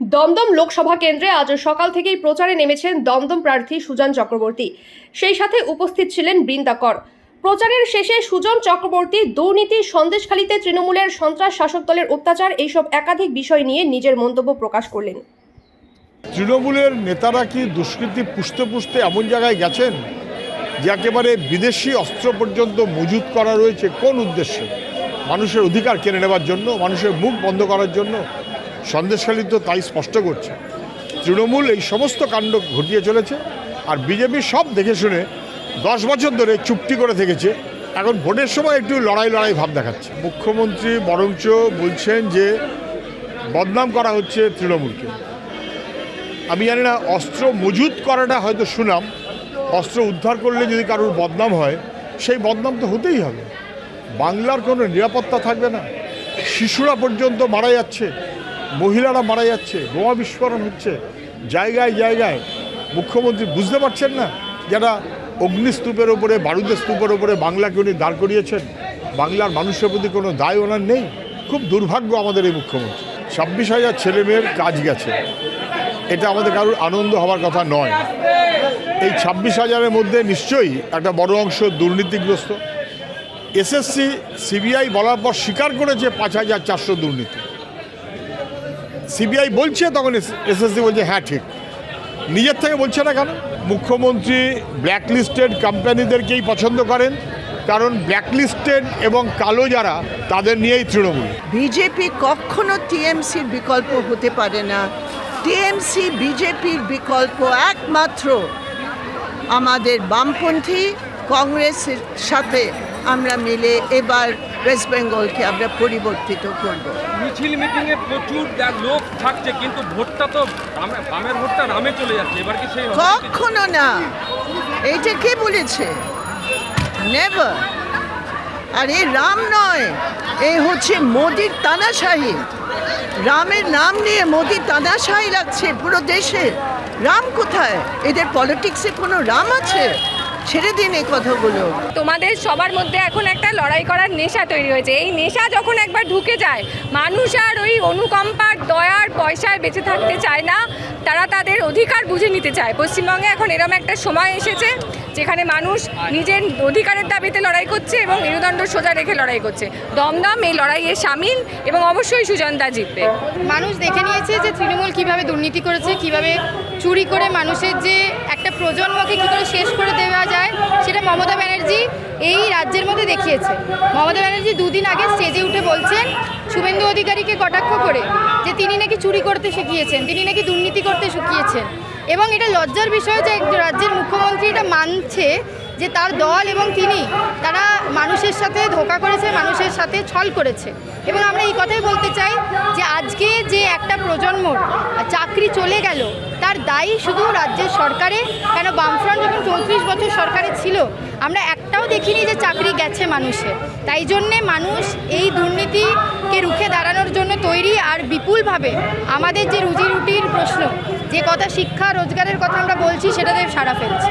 দমদম লোকসভা কেন্দ্রে আজ সকাল থেকেই প্রচারে নেমেছেন দমদম প্রার্থী সুজন চক্রবর্তী। সেই সাথে উপস্থিত ছিলেন বৃন্দাকর প্রচারের শেষে সুজন চক্রবর্তী দুর্নীতি সন্দেশখালীতে তৃণমূলের সন্ত্রাস শাসক দলের অত্যাচার এইসব একাধিক বিষয় নিয়ে নিজের মন্তব্য প্রকাশ করলেন। তৃণমূলের নেতারা কি দুষ্কৃতি পুষতে পুষতে এমন জায়গায় গেছেন যে একেবারে বিদেশি অস্ত্র পর্যন্ত মজুত করা রয়েছে? কোন উদ্দেশ্যে? মানুষের অধিকার কেড়ে নেওয়ার জন্য? মানুষের মুখ বন্ধ করার জন্য? সন্দেশখালী তো তাই স্পষ্ট করছে। তৃণমূল এই সমস্ত কাণ্ড ঘটিয়ে চলেছে আর বিজেপি সব দেখে শুনে দশ বছর ধরে চুপটি করে থেকেছে। এখন ভোটের সময় একটু লড়াই লড়াই ভাব দেখাচ্ছে। মুখ্যমন্ত্রী বরঞ্চ বলছেন যে বদনাম করা হচ্ছে তৃণমূলকে। আমি জানি না, অস্ত্র মজুত করাটা হয়তো শুনাম অস্ত্র উদ্ধার করলে যদি কারোর বদনাম হয়, সেই বদনাম তো হতেই হবে। বাংলার কোনো নিরাপত্তা থাকবে না। শিশুরা পর্যন্ত মারা যাচ্ছে। মহিলারা মারা যাচ্ছে, বোমা বিস্ফোরণ হচ্ছে। জায়গায় জায়গায় মুখ্যমন্ত্রী বুঝতে পারছেন না যারা অগ্নিস্তূপের ওপরে বারুদের স্তূপের ওপরে বাংলাকে উনি দাঁড় করিয়েছেন। বাংলার মানুষের প্রতি কোনো দায় ওনার নেই। খুব দুর্ভাগ্য আমাদের এই মুখ্যমন্ত্রী। ছাব্বিশ হাজার ছেলেমেয়ের কাজ গেছে। এটা আমাদের কারোর আনন্দ হওয়ার কথা নয়। এই ছাব্বিশ হাজারের মধ্যে নিশ্চয়ই একটা বড় অংশ দুর্নীতিগ্রস্ত। এসএসসি, সিবিআই বলার পর স্বীকার করেছে পাঁচ হাজার চারশো দুর্নীতি। সিবিআই বলছে তখন এসএসসি বলছে হ্যাঁ ঠিক। নিজের থেকে বলছে না কেন? মুখ্যমন্ত্রী ব্ল্যাকলিস্টেড কোম্পানিদেরকেই পছন্দ করেন কারণ ব্ল্যাকলিস্টেড এবং কালো যারা তাদের নিয়েই তৃণমূল। বিজেপি কখনো টিএমসির বিকল্প হতে পারে না। টিএমসি বিজেপির বিকল্প একমাত্র আমাদের বামপন্থী কংগ্রেসের সাথে আমরা মিলে এবার ওয়েস্ট বেঙ্গলকে আমরা পরিবর্তিত করব। মিছিল মিটিংয়ে প্রচুর লোক থাকছে কিন্তু ভোটটা তো বামে- বামের ভোটটা রামে চলে যাচ্ছে এবার কি সেই? কখনো না। এইটা কে বলেছে? নেভার আর এই রাম নয়। এ হচ্ছে মোদির তানাশাহী। রামের নাম নিয়ে মোদি তানাশাহী লাগছে পুরো দেশে। রাম কোথায়? এদের পলিটিক্সে কোনো রাম আছে? ছেড়ে দিন এই কথাগুলো। তোমাদের সবার মধ্যে এখন একটা লড়াই করার নেশা তৈরি হয়েছে। এই নেশা যখন একবার ঢুকে যায়, মানুষ আর ওই অনুকম্পার দয়ার পয়সায় বেঁচে থাকতে চায় না। তারা তাদের অধিকার বুঝে নিতে চায়। পশ্চিমবঙ্গে এখন এরম একটা সময় এসেছে যেখানে মানুষ নিজের অধিকারের দাবিতে লড়াই করছে এবং মেরুদণ্ড সোজা রেখে লড়াই করছে। দমদম এই লড়াইয়ে সামিল এবং অবশ্যই সুজনদা জিতবে। মানুষ দেখে নিয়েছে যে তৃণমূল কীভাবে দুর্নীতি করেছে, কীভাবে চুরি করে মানুষের যে একটা প্রজন্মকে কী করে শেষ করে দেওয়া যায়, সেটা মমতা ব্যানার্জি এই রাজ্যের মধ্যে দেখিয়েছে। মমতা ব্যানার্জি দুদিন আগে স্টেজে উঠে বলছেন, শুভেন্দু অধিকারীকে কটাক্ষ করে যে তিনি নাকি চুরি করতে শিখিয়েছেন, তিনি নাকি দুর্নীতি করতে শিখিয়েছেন। এবং এটা লজ্জার বিষয় যে রাজ্যের মুখ্যমন্ত্রী এটা মানছে যে তার দল এবং তিনি তারা মানুষের সাথে ধোকা করেছে, মানুষের সাথে ছল করেছে। এবং আমরা এই কথাই বলতে চাই যে আজকে যে একটা প্রজন্মর চাকরি চলে গেল, তার দায়ী শুধু রাজ্যের সরকারে? কেন বামফ্রন্ট যখন চৌত্রিশ বছর সরকারে ছিল, আমরা একটাও দেখিনি যে চাকরি গেছে মানুষের। তাই জন্যে মানুষ এই দুর্নীতিকে রুখে দাঁড়ানোর জন্য তৈরি। আর বিপুলভাবে আমাদের যে রুজি রুটির প্রশ্ন, যে কথা শিক্ষা রোজগারের কথা আমরা বলছি সেটাতে সাড়া ফেলছে।